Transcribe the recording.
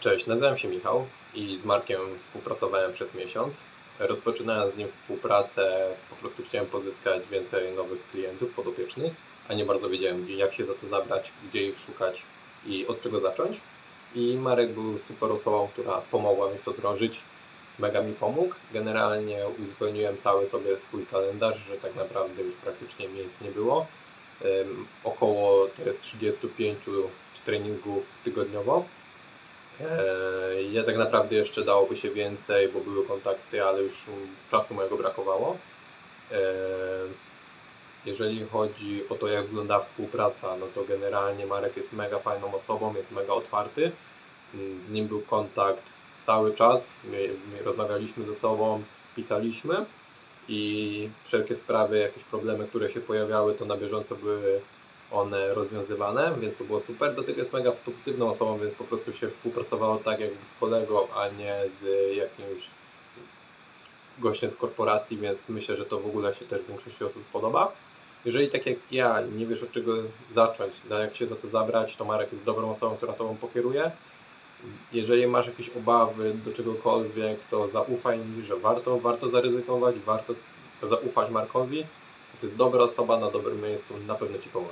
Cześć, nazywam się Michał i z Markiem współpracowałem przez miesiąc. Rozpoczynając z nim współpracę, po prostu chciałem pozyskać więcej nowych klientów podopiecznych, a nie bardzo wiedziałem, jak się za to zabrać, gdzie ich szukać i od czego zacząć. I Marek był super osobą, która pomogła mi w to wdrożyć. Mega mi pomógł. Generalnie uzupełniłem cały sobie swój kalendarz, że tak naprawdę już praktycznie miejsc nie było. Około to jest 35 treningów tygodniowo. Eee, Ja tak naprawdę jeszcze dałoby się więcej, bo były kontakty, ale już czasu mojego brakowało. Eee, Jeżeli chodzi o to, jak wygląda współpraca, no to generalnie Marek jest mega fajną osobą, jest mega otwarty. Mm, Z nim był kontakt cały czas, my, my rozmawialiśmy ze sobą, pisaliśmy i wszelkie sprawy, jakieś problemy, które się pojawiały, to na bieżąco były one rozwiązywane, więc to było super. Do tego jest mega pozytywną osobą, więc po prostu się współpracowało tak jakby z kolegą, a nie z jakimś gościem z korporacji, więc myślę, że to w ogóle się też większości osób podoba. Jeżeli tak jak ja nie wiesz od czego zacząć, na jak się za to zabrać, to Marek jest dobrą osobą, która tobą pokieruje. Jeżeli masz jakieś obawy do czegokolwiek, to zaufaj mi, że warto, warto zaryzykować, warto zaufać Markowi. To jest dobra osoba na dobrym miejscu, na pewno ci pomoże.